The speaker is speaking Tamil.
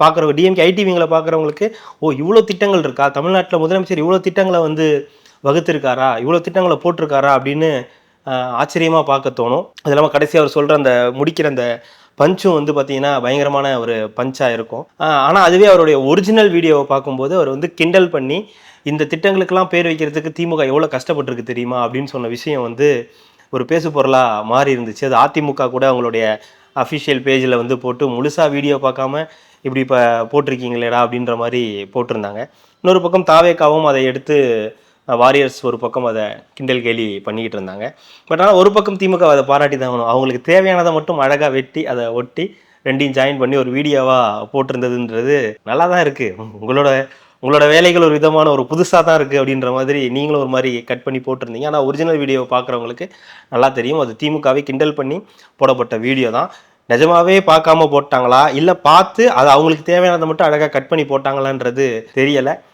பார்க்குறவங்க டிஎம்கே ஐடிவிங்களை பார்க்குறவங்களுக்கு ஓ இவ்வளோ திட்டங்கள் இருக்கா? தமிழ்நாட்டில் முதலமைச்சர் இவ்வளோ திட்டங்களை வந்து வகுத்திருக்காரா? இவ்வளோ திட்டங்களை போட்டிருக்காரா? அப்படின்னு ஆச்சரியமாக பார்க்க தோணும். அது இல்லாமல் கடைசி அவர் சொல்கிற அந்த முடிக்கிற அந்த பஞ்சும் வந்து பார்த்தீங்கன்னா பயங்கரமான ஒரு பஞ்சாக இருக்கும். ஆனால் அதுவே அவருடைய ஒரிஜினல் வீடியோவை பார்க்கும்போது அவர் வந்து கிண்டல் பண்ணி இந்த திட்டங்களுக்கெல்லாம் பேர் வைக்கிறதுக்கு திமுக எவ்வளோ கஷ்டப்பட்டிருக்கு தெரியுமா? அப்படின்னு சொன்ன விஷயம் வந்து ஒரு பேசு பொருளாக மாறி இருந்துச்சு அது அதிமுக கூட அவங்களுடைய அஃபிஷியல் பேஜில் வந்து போட்டு முழுசாக வீடியோ பார்க்காம இப்படி இப்போ போட்டிருக்கீங்களேடா அப்படின்ற மாதிரி போட்டிருந்தாங்க. இன்னொரு பக்கம் தாவேக்காவும் அதை எடுத்து வாரியர்ஸ் ஒரு பக்கம் அதை கிண்டல் கேலி பண்ணிக்கிட்டு இருந்தாங்க. பட் ஆனால் ஒரு பக்கம் திமுக அதை பாராட்டி தான் ஆகணும். அவங்களுக்கு தேவையானதை மட்டும் அழகாக வெட்டி அதை ஒட்டி ரெண்டையும் ஜாயின் பண்ணி ஒரு வீடியோவாக போட்டிருந்ததுன்றது நல்லா தான் இருக்குது உங்களோட உங்களோட வேலைகள் ஒரு விதமான ஒரு புதுசாக தான் இருக்குது அப்படின்ற மாதிரி நீங்களும் ஒரு மாதிரி கட் பண்ணி போட்டிருந்தீங்க. ஆனால் ஒரிஜினல் வீடியோவை பார்க்குறவங்களுக்கு நல்லா தெரியும். அது திமுகவை கிண்டல் பண்ணி போடப்பட்ட வீடியோ தான். நிஜமாவே பார்க்காம போட்டாங்களா? இல்லை பார்த்து அது அவங்களுக்கு தேவையானதை மட்டும் அழகாக கட் பண்ணி போட்டாங்களான்றது தெரியலை.